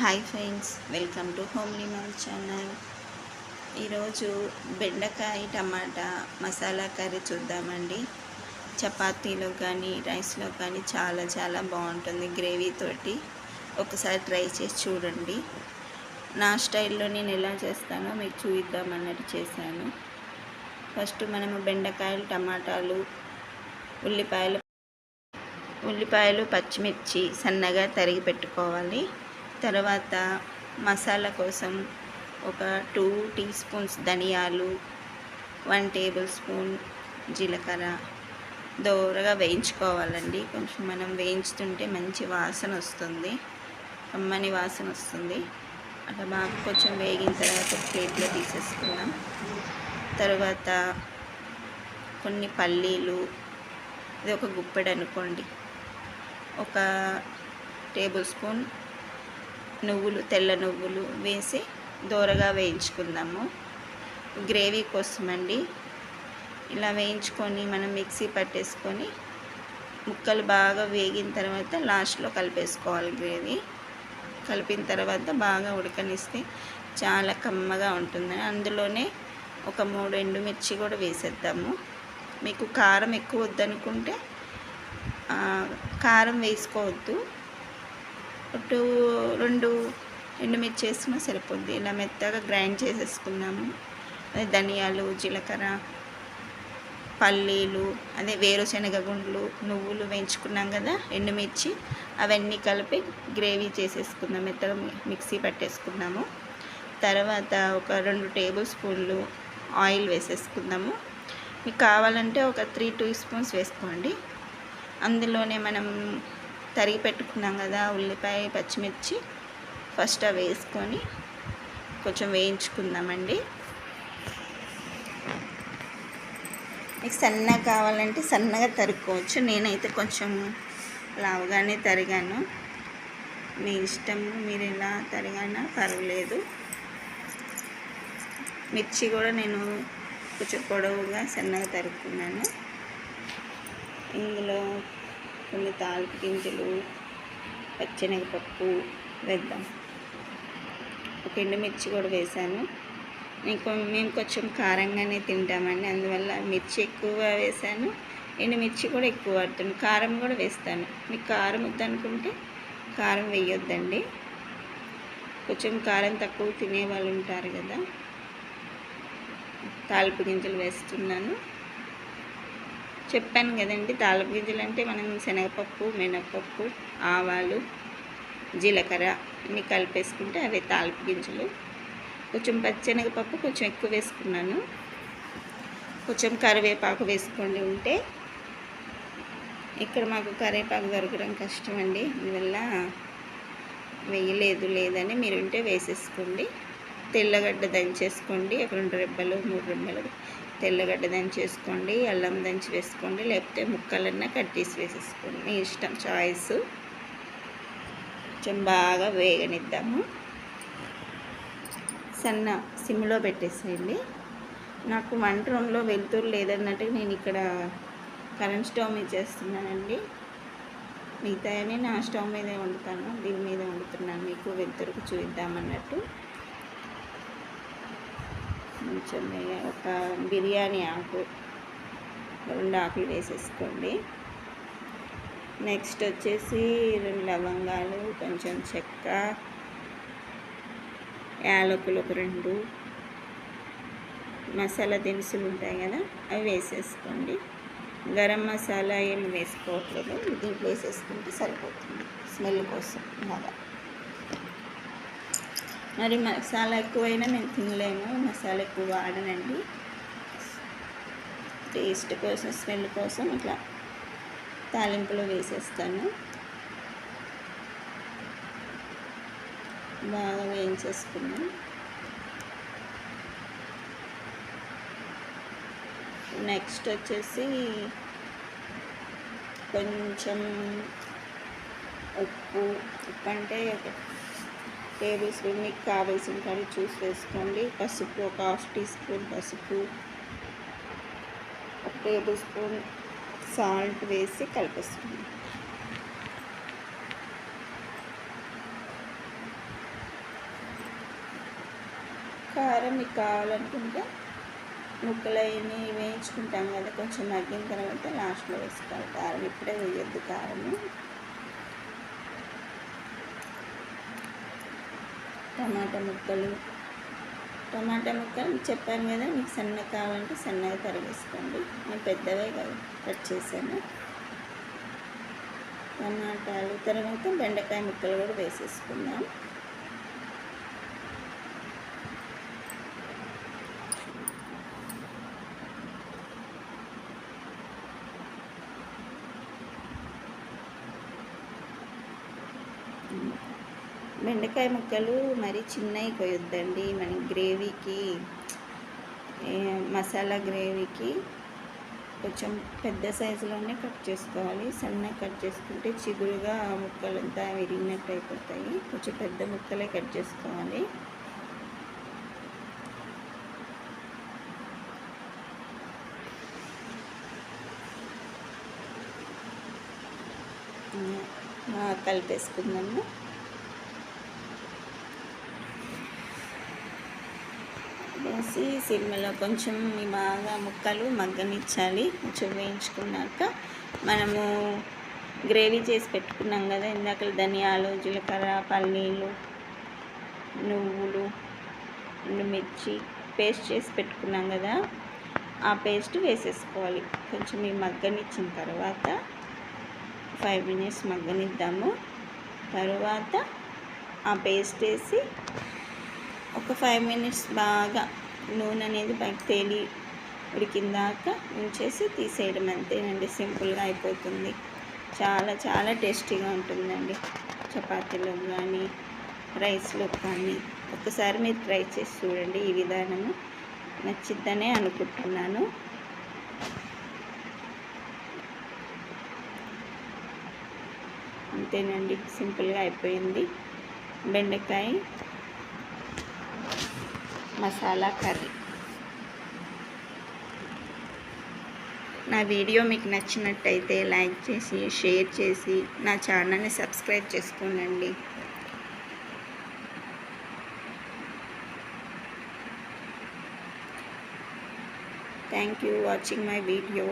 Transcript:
Hi friends welcome to homely మల్ channel ఈరోజు బెండకాయ టమాటా మసాలా కర్రీ చూద్దామండి. చపాతీలో కానీ రైస్లో కానీ చాలా చాలా బాగుంటుంది గ్రేవీతోటి ఒకసారి ట్రై చేసి చూడండి. నా స్టైల్లో నేను ఎలా చేస్తానో మీకు చూద్దామన్నట్టు చేశాను. ఫస్ట్ మనము బెండకాయలు టమాటాలు ఉల్లిపాయలు ఉల్లిపాయలు పచ్చిమిర్చి సన్నగా తరిగి పెట్టుకోవాలి. తర్వాత మసాలా కోసం ఒక టూ టీ స్పూన్స్ ధనియాలు వన్ టేబుల్ స్పూన్ జీలకర్ర. దోరగా వేయించుకోవాలండి. కొంచెం మనం వేయించుతుంటే మంచి వాసన వస్తుంది. కమ్మని వాసన వస్తుంది. అట్లా బాగా కొంచెం వేగిన తర్వాత ప్లేట్లో తీసేసుకున్నాం తర్వాత కొన్ని పల్లీలు ఇది ఒక గుప్పెడు అనుకోండి. ఒక టేబుల్ స్పూన్ నువ్వులు తెల్ల నువ్వులు వేసి దోరగా వేయించుకుందాము. గ్రేవీ కోసం అండి ఇలా వేయించుకొని మనం మిక్సీ పట్టేసుకొని ముక్కలు బాగా వేగిన తర్వాత లాస్ట్లో కలిపేసుకోవాలి గ్రేవీ. కలిపిన తర్వాత బాగా ఉడకనిస్తే చాలా కమ్మగా ఉంటుంది. అందులోనే ఒక మూడు ఎండుమిర్చి కూడా వేసేద్దాము. మీకు కారం ఎక్కువ వద్దనుకుంటే కారం వేసుకోవద్దు. టూ రెండు ఎండుమిర్చి వేసుకున్నా సరిపోద్ది. ఇలా మెత్తగా గ్రైండ్ చేసేసుకున్నాము. అదే ధనియాలు జీలకర్ర పల్లీలు అదే వేరుశనగ గుండ్లు నువ్వులు వేయించుకున్నాం కదా ఎండుమిర్చి అవన్నీ కలిపి గ్రేవీ చేసేసుకుందాం. మెత్తగా మిక్సీ పట్టేసుకున్నాము తర్వాత ఒక రెండు టేబుల్ స్పూన్లు ఆయిల్ వేసేసుకుందాము. మీకు కావాలంటే ఒక త్రీ టూ స్పూన్స్ వేసుకోండి. అందులోనే మనం తరిగి పెట్టుకున్నాం కదా ఉల్లిపాయ పచ్చిమిర్చి. ఫస్ట్ అవి వేసుకొని కొంచెం వేయించుకుందామండి. మీకు సన్నగా కావాలంటే సన్నగా తరుక్కోవచ్చు. నేనైతే కొంచెం లావుగానే తరిగాను. మీ ఇష్టం మీరు ఎలా తరిగానా పర్వాలేదు. మిర్చి కూడా నేను కొంచెం పొడవుగా సన్నగా తరుక్కున్నాను. ఇందులో కొన్ని తాలిపు గింజలు పచ్చెనగపప్పు వేద్దాం. ఒక ఎండుమిర్చి కూడా వేసాను. ఇంకో మేము కొంచెం కారంగానే తింటామండి అందువల్ల మిర్చి ఎక్కువ వేసాను. ఎండుమిర్చి కూడా ఎక్కువ వాడుతాను కారం కూడా వేస్తాను. మీకు కారం వద్దనుకుంటే కారం వేయొద్దండి. కొంచెం కారం తక్కువ తినే వాళ్ళు ఉంటారు కదా. తాలిపు గింజలు వేస్తున్నాను. చెప్పాను కదండి తాలిపు గింజలు అంటే మనం శనగపప్పు మినపప్పు ఆవాలు జీలకర్ర అన్నీ కలిపేసుకుంటే అవి తాలిపు గింజలు. కొంచెం పచ్చెనగపప్పు కొంచెం ఎక్కువ వేసుకున్నాను. కొంచెం కరివేపాకు వేసుకోండి ఉంటే. ఇక్కడ మాకు కరివేపాకు దొరకడం కష్టం అండి అందువల్ల వేయలేదు లేదని మీరు ఉంటే వేసేసుకోండి. తెల్లగడ్డ దంచేసుకోండి ఒక రెండు రెబ్బలు మూడు రెబ్బలు. తెల్లగడ్డ దంచేసుకోండి అల్లం దంచి వేసుకోండి లేకపోతే ముక్కలన్నా కట్ చేసి వేసేసుకోండి. మీ ఇష్టం చాయిస్. కొంచెం బాగా వేగనిద్దాము. సన్న సిమ్లో పెట్టేసేయండి. నాకు వంట రూమ్లో వెలుతురు లేదన్నట్టు నేను ఇక్కడ కరెంట్ స్టవ్ మీద చేస్తున్నానండి. మిగతాయని నా స్టవ్ మీదే వండుతాను దీని మీద వండుతున్నాను. మీకు వెలుతురుకు చూద్దామన్నట్టు కొంచెం ఒక బిర్యానీ ఆకు రెండు ఆకులు వేసేసుకోండి. నెక్స్ట్ వచ్చేసి రెండు లవంగాలు కొంచెం చెక్క యాలకులు ఒక రెండు మసాలా దినుసులు ఉంటాయి కదా అవి వేసేసుకోండి. గరం మసాలా ఏమి వేసుకోవట్లేదు దీంట్లో వేసేసుకుంటే సరిపోతుంది స్మెల్ కోసం. బాగా మరి మసాలా ఎక్కువైనా మేము తినలేము మసాలా ఎక్కువ వాడనండి. టేస్ట్ కోసం స్మెల్ కోసం ఇట్లా తాలింపులో వేసేస్తాను. బాగా వేయించేసుకున్నాం. నెక్స్ట్ వచ్చేసి కొంచెం ఉప్పు ఉప్పు అంటే టేబుల్ స్పూన్ మీకు కావాల్సిన కానీ చూసి వేసుకోండి. పసుపు ఒక హాఫ్ టీ స్పూన్ పసుపు ఒక టేబుల్ స్పూన్ సాల్ట్ వేసి కలిపేసుకోండి. కారం మీకు కావాలనుకుంటే ముక్కలైన వేయించుకుంటాం కదా కొంచెం మగ్గిన తర్వాత లాస్ట్లో వేసుకోవాలి. కారం ఇప్పుడే వేయొద్దు కారము. టమాటా ముక్కలు. టమాటా ముక్కలు చెప్పాను కదా మీకు సన్నగా కావాలంటే సన్నగా తరిగేసుకోండి. నేను పెద్దవే కట్ చేశాను. టమాటాలు తర్వాత బెండకాయ ముక్కలు కూడా వేసేసుకుందాం. బెండకాయ ముక్కలు మరి చిన్నవి కొయ్యొద్దండి. మన గ్రేవీకి మసాలా గ్రేవీకి కొంచెం పెద్ద సైజులోనే కట్ చేసుకోవాలి. సన్నగా కట్ చేసుకుంటే చిగురుగా ముక్కలంతా విరిగినట్టు అయిపోతాయి. కొంచెం పెద్ద ముక్కలే కట్ చేసుకోవాలి. కలిపేసుకుందాము. వేసి సిమ్లో కొంచెం బాగా ముక్కలు మగ్గనిచ్చాలి. కొంచెం వేయించుకున్నాక మనము గ్రేవీ చేసి పెట్టుకున్నాం కదా ఇందాక ధనియాలు జీలకర్ర పల్లీలు నువ్వులు మిర్చి పేస్ట్ చేసి పెట్టుకున్నాం కదా ఆ పేస్ట్ వేసేసుకోవాలి. కొంచెం ఈ మగ్గనిచ్చిన తర్వాత ఫైవ్ మినిట్స్ మగ్గనిద్దాము. తర్వాత ఆ పేస్ట్ వేసి ఒక ఫైవ్ మినిట్స్ బాగా నూనె అనేది బయట తేలి ఉడికిందాక ఉంచేసి తీసేయడం అంతేనండి. సింపుల్గా అయిపోతుంది. చాలా చాలా టేస్టీగా ఉంటుందండి. చపాతీలో కానీ రైస్లో కానీ ఒకసారి మీరు ట్రై చేసి చూడండి ఈ విధానము. నచ్చిద్దనే అనుకుంటున్నాను. అంతేనండి. సింపుల్గా అయిపోయింది. బెండకాయ మసాలా కర్రీ. నా వీడియో మీకు నచ్చినట్టయితే లైక్ చేసి షేర్ చేసి నా ఛానల్ని సబ్స్క్రైబ్ చేసుకోనండి. Thank you watching my video